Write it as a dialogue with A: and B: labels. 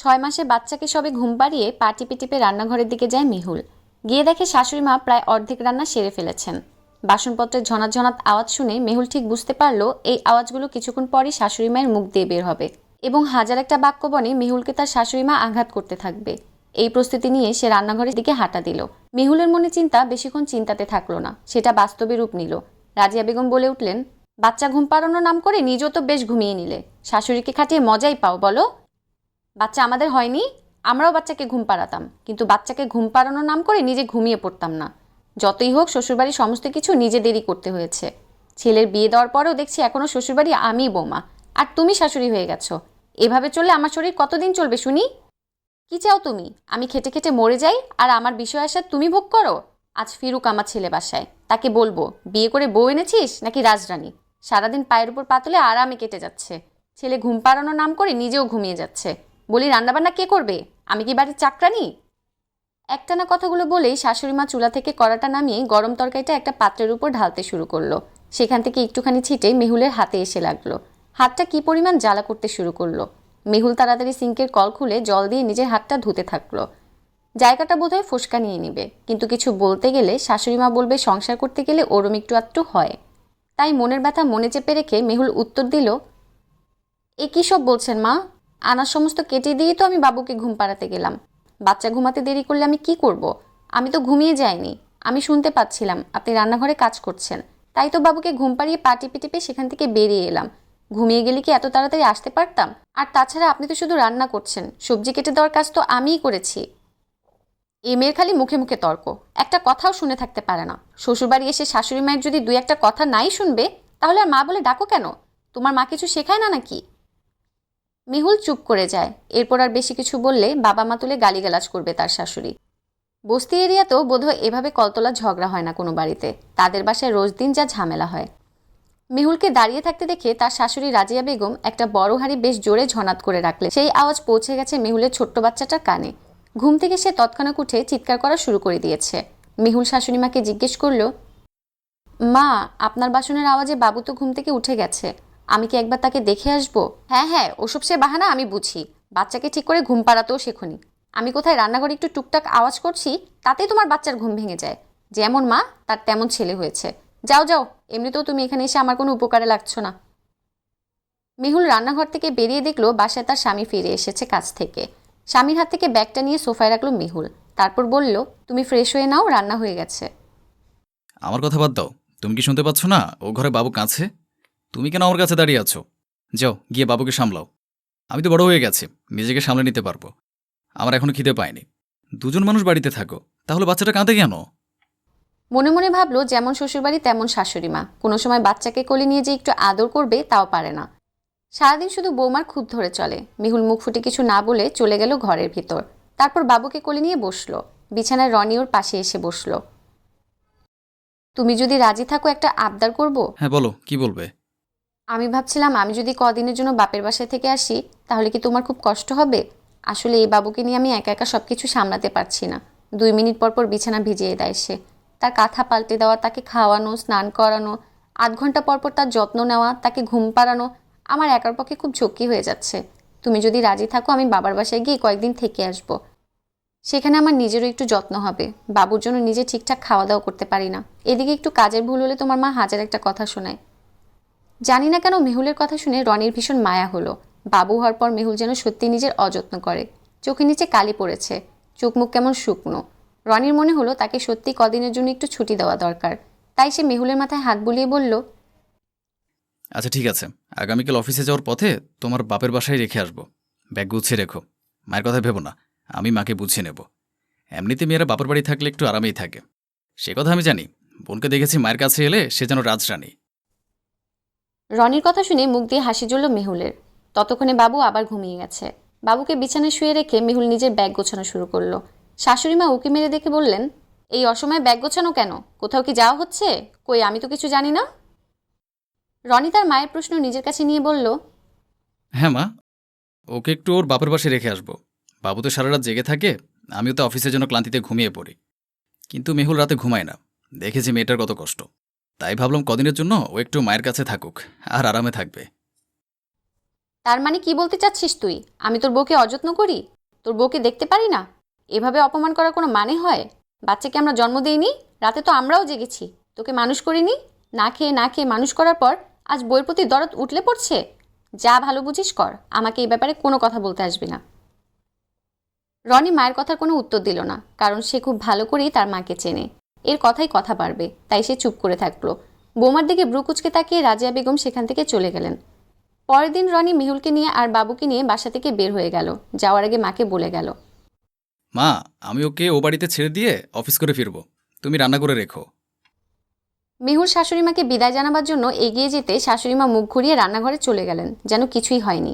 A: ছয় মাসে বাচ্চাকে সবে ঘুম পাড়িয়ে পা টিপে টিপে রান্নাঘরের দিকে যায় মিহুল। গিয়ে দেখে শাশুড়ি মা প্রায় অর্ধেক রান্না সেরে ফেলেছেন। বাসনপত্রের ঝনাত ঝনাত আওয়াজ শুনে মেহুল ঠিক বুঝতে পারল এই আওয়াজগুলো কিছুক্ষণ পরই শাশুড়ি মায়ের মুখ দিয়ে বের হবে এবং হাজার একটা বাক্য বনে মেহুলকে তার শাশুড়ি মা আঘাত করতে থাকবে। এই প্রস্তুতি নিয়ে সে রান্নাঘরের দিকে হাঁটা দিল। মেহুলের মনে চিন্তা বেশিক্ষণ চিন্তাতে থাকল না। সেটা বাস্তবে রূপ নিল। রাজিয়া বেগম বলে উঠলেন, বাচ্চা ঘুম পাড়ানোর নাম করে নিজেও তো বেশ ঘুমিয়ে নিলে। শাশুড়িকে খাটিয়ে মজাই পাও, বলো? বাচ্চা আমাদের হয়নি, আমরাও বাচ্চাকে ঘুম পাড়াতাম। কিন্তু বাচ্চাকে ঘুম পাড়ানোর নাম করে নিজে ঘুমিয়ে পড়তাম না। যতই হোক, শ্বশুরবাড়ির সমস্ত কিছু নিজে দেরি করতে হয়েছে। ছেলের বিয়ে দেওয়ার পরেও দেখছি এখনও শ্বশুরবাড়ি আমি বৌমা। আর তুমি শাশুড়ি হয়ে গেছো। এভাবে চললে আমার শরীর কতদিন চলবে শুনি? কি চাও তুমি? আমি খেটে খেটে মরে যাই, আর আমার বিষয় আসার তুমি ভোগ করো? আজ ফিরুক আমার ছেলে বাসায়। তাকে বলব, বিয়ে করে বউ এনেছিস নাকি রাজরানী? সারাদিন পায়ের উপর পাতলে আরামে কেটে যাচ্ছে। ছেলে ঘুম পাড়ানোর নাম করে নিজেও ঘুমিয়ে যাচ্ছে। বলি, রান্নাবান্না কে করবে? আমি কি বাড়ির চাকরানি একটানা কথাগুলো বলেই শাশুড়ি মা চুলা থেকে কড়াটা নামিয়ে গরম তরকারিটা একটা পাত্রের উপর ঢালতে শুরু করল। সেখান থেকে একটুখানি ছিটে মেহুলের হাতে এসে লাগল। হাতটা কি পরিমাণ জ্বালা করতে শুরু করল। মেহুল তাড়াতাড়ি সিঙ্কের কল খুলে জল দিয়ে নিজের হাতটা ধুতে থাকল। জায়গাটা বোধহয় ফোসকা নিয়ে নিবে। কিন্তু কিছু বলতে গেলে শাশুড়ি মা বলবে, সংসার করতে গেলে ওরম একটু আধটু হয়। তাই মনের ব্যথা মনে চেপে রেখে মেহুল উত্তর দিল, এ কী সব বলছেন মা? আনার সমস্ত কেটে দিয়ে তো আমি বাবুকে ঘুম পাড়াতে গেলাম। বাচ্চা ঘুমাতে দেরি করলে আমি কি করব। আমি তো ঘুমিয়ে যাইনি। আমি শুনতে পাচ্ছিলাম, আপনি রান্নাঘরে কাজ করছেন। তাই তো বাবুকে ঘুম পাড়িয়ে পা টিপে টিপে সেখান থেকে বেরিয়ে এলাম। ঘুমিয়ে গেলে কি এত তাড়াতাড়ি আসতে পারতাম? আর তাছাড়া আপনি তো শুধু রান্না করছেন, সবজি কেটে দেওয়ার কাজ তো আমিই করেছি। এ মেয়ের খালি মুখে মুখে তর্ক। একটা কথাও শুনে থাকতে পারে না। শ্বশুরবাড়ি এসে শাশুড়ি মায়ের যদি দুই একটা কথা নাই শুনবে, তাহলে আর মা বলে ডাকো কেন? তোমার মা কিছু শেখায় না নাকি? মেহুল চুপ করে যায়। এরপর আর বেশি কিছু বললে বাবা মা তুলে গালিগালাজ করবে তার শাশুড়ি। বস্তি এরিয়াতেও বোধহয় এভাবে কলতলা ঝগড়া হয় না কোনো বাড়িতে। তাদের বাসায় রোজ দিন যা ঝামেলা হয়। মেহুলকে দাঁড়িয়ে থাকতে দেখে তার শাশুড়ি রাজিয়া বেগম একটা বড় হাড়ি বেশ জোরে ঝনাত করে রাখলে সেই আওয়াজ পৌঁছে গেছে মেহুলের ছোট্ট বাচ্চাটার কানে। ঘুম থেকে সে তৎক্ষণাৎ উঠে চিৎকার করা শুরু করে দিয়েছে। মেহুল শাশুড়ি মাকে জিজ্ঞেস করল, মা, আপনার বাসনের আওয়াজে বাবু তো ঘুম থেকে উঠে গেছে। আমি কি একবার তাকে দেখে আসব? হ্যাঁ হ্যাঁ ওসব সে বাহানা আমি বুঝি। বাচ্চাকে ঠিক করে ঘুম পাড়াতেও শেখুনি। আমি কোথায় রান্নাঘরে একটু টুকটাক আওয়াজ করছি, তাতেই তোমার বাচ্চার ঘুম ভেঙে যায়। যেমন মা, তার তেমন ছেলে হয়েছে। যাও যাও, এমনিতেও তুমি এখানে এসে আমার কোনো উপকারে লাগছো না। মেহুল রান্নাঘর থেকে বেরিয়ে দেখল বাসায় তার স্বামী ফিরে এসেছে কাজ থেকে। স্বামীর হাত থেকে ব্যাগটা নিয়ে সোফায় রাখল মেহুল। তারপর বলল, তুমি ফ্রেশ হয়ে নাও, রান্না হয়ে গেছে।
B: আমার কথা বাদ দাও। তুমি কি শুনতে পাচ্ছ না? ও ঘরে বাবু কাছে? তুমি কেন আমার কাছে দাঁড়িয়ে আছো? যাও গিয়ে বাবুকে সামলাও। আমি তো বড় হয়ে গেছি নিজেকে সামলে নিতে পারব। আমার এখনও খিদে পায়নি। দুজন মানুষ বাড়িতে থাকো তাহলে বাচ্চাটা কাঁদে কেন?
A: মনে মনে ভাবলো যেমন শ্বশুরবাড়ি তেমন শাশুড়ি মা। কোনো সময় বাচ্চাকে কোলে নিয়ে যে একটু আদর করবে তাও পারে না। সারাদিন শুধু বৌমার খুব ধরে চলে। মিহুল মুখ ফুটে কিছু না বলে চলে গেল ঘরের ভিতর। তারপর বাবুকে কোলে নিয়ে বসল। বিছানায় রনি ওর পাশে এসে বসল। তুমি যদি রাজি থাকো একটা আবদার করব?
B: হ্যাঁ বলো কি বলবে?
A: আমি ভাবছিলাম আমি যদি কদিনের জন্য বাপের বাসায় থেকে আসি, তাহলে কি তোমার খুব কষ্ট হবে? আসলে এই বাবুকে নিয়ে আমি একা একা সব কিছু সামলাতে পারছি না। দুই মিনিট পর পর বিছানা ভিজিয়ে দেয় সে। তার কাঁথা পাল্টে দেওয়া, তাকে খাওয়ানো, স্নান করানো, আধ ঘণ্টা পর পর তার যত্ন নেওয়া, তাকে ঘুম পাড়ানো, আমার একার পক্ষে খুব ঝক্কি হয়ে যাচ্ছে। তুমি যদি রাজি থাকো, আমি বাবার বাসায় গিয়ে কয়েকদিন থেকে আসব। সেখানে আমার নিজেরও একটু যত্ন হবে। বাবুর জন্য নিজে ঠিকঠাক খাওয়া দাওয়া করতে পারি না। এদিকে একটু কাজের ভুল হলে তোমার মা হাজার একটা কথা শোনায়। জানি না কেন মেহুলের কথা শুনে রনির ভীষণ মায়া হলো। বাবু হওয়ার পর মেহুল যেন সত্যি নিজের অযত্ন করে। চোখের নিচে কালি পড়েছে। চোখ মুখ কেমন শুকনো। রনির মনে হলো তাকে সত্যি কদিনের জন্য একটু ছুটি দেওয়া দরকার। তাই সে মেহুলের মাথায় হাত বুলিয়ে বলল
B: আচ্ছা ঠিক আছে। আগামীকাল অফিসে যাওয়ার পথে তোমার বাপের বাসায় রেখে আসব। ব্যাগ গুছিয়ে রেখো। মায়ের কথা ভেবো না। আমি মাকে বুঝিয়ে নেব। এমনিতে মেয়েরা বাপের বাড়ি থাকলে একটু আরামেই থাকে। সে কথা আমি জানি। বোনকে দেখেছি মায়ের কাছে এলে সে যেন রাজরানী।
A: রনির কথা শুনে মুখ দিয়ে হাসি জ্বলল মেহুলের। ততক্ষণে বাবু আবার ঘুমিয়ে গেছে। বাবুকে বিছানায় শুয়ে রেখে মেহুল নিজের ব্যাগ গোছানো শুরু করল। শাশুড়ি মা উকি মেরে দেখে বললেন, এই অসময়ে ব্যাগ গোছানো কেন? কোথাও কি যাওয়া হচ্ছে? কই, আমি তো কিছু জানি না? রনি তার মায়ের প্রশ্ন নিজের কাছে নিয়ে বলল
B: হ্যাঁ মা, ওকে একটু ওর বাপের বাসায় রেখে আসব। বাবু তো সারা রাত জেগে থাকে, আমিও তো অফিসের জন্য ক্লান্তিতে ঘুমিয়ে পড়ি। কিন্তু মেহুল রাতে ঘুমায় না। দেখেছি মেয়েটার কত কষ্ট। তাই ভাবলাম কদিনের জন্য ও একটু মায়ের কাছে থাকুক, আর আরামে থাকবে।
A: তার মানে কি বলতে চাচ্ছিস তুই? আমি তোর বউকে অযত্ন করি? তোর বউকে দেখতে পারি না? এভাবে অপমান করার কোনো মানে হয়? বাচ্চাকে আমরা জন্ম দিইনি, রাতে তো আমরাও জেগেছি। তোকে মানুষ করিনি? না খেয়ে না খেয়ে মানুষ করার পর আজ বইয়ের প্রতি দরদ উঠলে পড়ছে? যা ভালো বুঝিস কর, আমাকে এই ব্যাপারে কোনো কথা বলতে আসবি না। রনি মায়ের কথার কোনো উত্তর দিল না, কারণ সে খুব ভালো করেই তার মাকে চেনে। এর কথাই কথা পারবে তাই সে চুপ করে থাকল। বোমার দিকে ব্রুকুচকে তাকিয়ে রাজিয়া বেগম সেখান থেকে চলে গেলেন। পরের দিন রনি মেহুলকে নিয়ে আর বাবুকে নিয়ে বাসা থেকে বের হয়ে গেল। যাওয়ার আগে মাকে বলে গেল
B: মা আমি ওকে ও বাড়িতে ছেড়ে দিয়ে অফিস করে ফিরবো। তুমি রান্না করে রেখো।
A: মেহুল শাশুড়িমাকে বিদায় জানাবার জন্য এগিয়ে যেতে শাশুড়িমা মুখ ঘুরিয়ে রান্নাঘরে চলে গেলেন যেন কিছুই হয়নি।